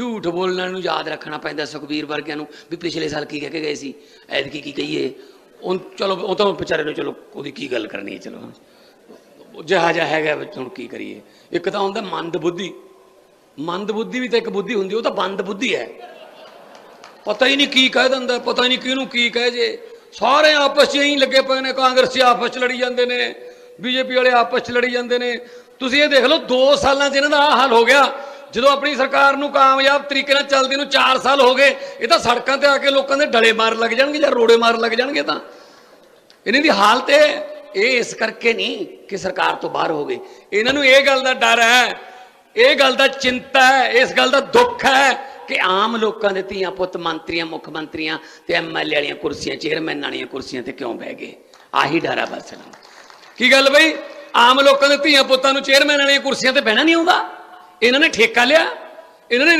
ਝੂਠ ਬੋਲਣ ਨੂੰ ਯਾਦ ਰੱਖਣਾ ਪੈਂਦਾ ਸੁਖਬੀਰ ਵਰਗਿਆਂ ਨੂੰ ਵੀ ਪਿਛਲੇ ਸਾਲ ਕੀ ਕਹਿ ਕੇ ਗਏ ਸੀ? ਐਤਕੀ ਕੀ ਕਹੀਏ? ਉਹ ਚਲੋ, ਉਹ ਤਾਂ ਵਿਚਾਰੇ ਨੂੰ ਚਲੋ, ਉਹਦੀ ਕੀ ਗੱਲ ਕਰਨੀ ਹੈ? ਚਲੋ ਜਿਹਾ ਜਿਹਾ ਹੈਗਾ ਵਿੱਚ ਹੁਣ ਕੀ ਕਰੀਏ? ਇੱਕ ਤਾਂ ਹੁੰਦਾ ਮੰਦ ਬੁੱਧੀ। ਮੰਦ ਬੁੱਧੀ ਵੀ ਤਾਂ ਇੱਕ ਬੁੱਧੀ ਹੁੰਦੀ, ਉਹ ਤਾਂ ਬੰਦ ਬੁੱਧੀ ਹੈ। ਪਤਾ ਹੀ ਨਹੀਂ ਕੀ ਕਹਿ ਦਿੰਦਾ, ਪਤਾ ਹੀ ਨਹੀਂ ਕਿਹਨੂੰ ਕੀ ਕਹਿ ਜੇ। ਸਾਰੇ ਆਪਸ 'ਚ ਹੀ ਲੱਗੇ ਪਏ ਨੇ, ਕਾਂਗਰਸੀ ਆਪਸ 'ਚ ਲੜੀ ਜਾਂਦੇ ਨੇ, ਬੀਜੇਪੀ ਵਾਲੇ ਆਪਸ 'ਚ ਲੜੀ ਜਾਂਦੇ ਨੇ। ਤੁਸੀਂ ਇਹ ਦੇਖ ਲਓ 2 ਸਾਲਾਂ 'ਚ ਇਹਨਾਂ ਦਾ ਆਹ ਹਾਲ ਹੋ ਗਿਆ। ਜਦੋਂ ਆਪਣੀ ਸਰਕਾਰ ਨੂੰ ਕਾਮਯਾਬ ਤਰੀਕੇ ਨਾਲ ਚੱਲਦੀ ਨੂੰ 4 ਸਾਲ ਹੋ ਗਏ, ਇਹ ਤਾਂ ਸੜਕਾਂ ਤੇ ਆ ਕੇ ਲੋਕਾਂ ਦੇ ਡਲੇ ਮਾਰ ਲੱਗ ਜਾਣਗੇ ਜਾਂ ਰੋੜੇ ਮਾਰ ਲੱਗ ਜਾਣਗੇ ਤਾਂ। ਇਹਨਾਂ ਦੀ ਹਾਲਤ ਇਹ ਇਸ ਕਰਕੇ ਨਹੀਂ ਕਿ ਸਰਕਾਰ ਤੋਂ ਬਾਹਰ ਹੋ ਗਏ ਇਹਨਾਂ ਨੂੰ ਇਹ ਗੱਲ ਦਾ ਡਰ ਹੈ, ਇਹ ਗੱਲ ਦਾ ਚਿੰਤਾ ਹੈ, ਇਸ ਗੱਲ ਦਾ ਦੁੱਖ ਹੈ ਕਿ ਆਮ ਲੋਕਾਂ ਦੇ ਧੀਆਂ ਪੁੱਤ ਮੰਤਰੀਆਂ, ਮੁੱਖ ਮੰਤਰੀਆਂ ਤੇ ਐਮਐਲਏ ਵਾਲੀਆਂ ਕੁਰਸੀਆਂ, ਚੇਅਰਮੈਨ ਵਾਲੀਆਂ ਕੁਰਸੀਆਂ ਤੇ ਕਿਉਂ ਬਹਿ ਗਏ? ਆਹੀ ਡਰ ਆ ਬਸ। ਕੀ ਗੱਲ ਬਈ? ਆਮ ਲੋਕਾਂ ਦੇ ਧੀਆਂ ਪੁੱਤਾਂ ਨੂੰ ਚੇਅਰਮੈਨ ਵਾਲੀਆਂ ਕੁਰਸੀਆਂ ਤੇ ਬਹਿਣਾ ਨਹੀਂ ਆਉਂਦਾ? ਇਹਨਾਂ ਨੇ ਠੇਕਾ ਲਿਆ ਇਹਨਾਂ ਨੇ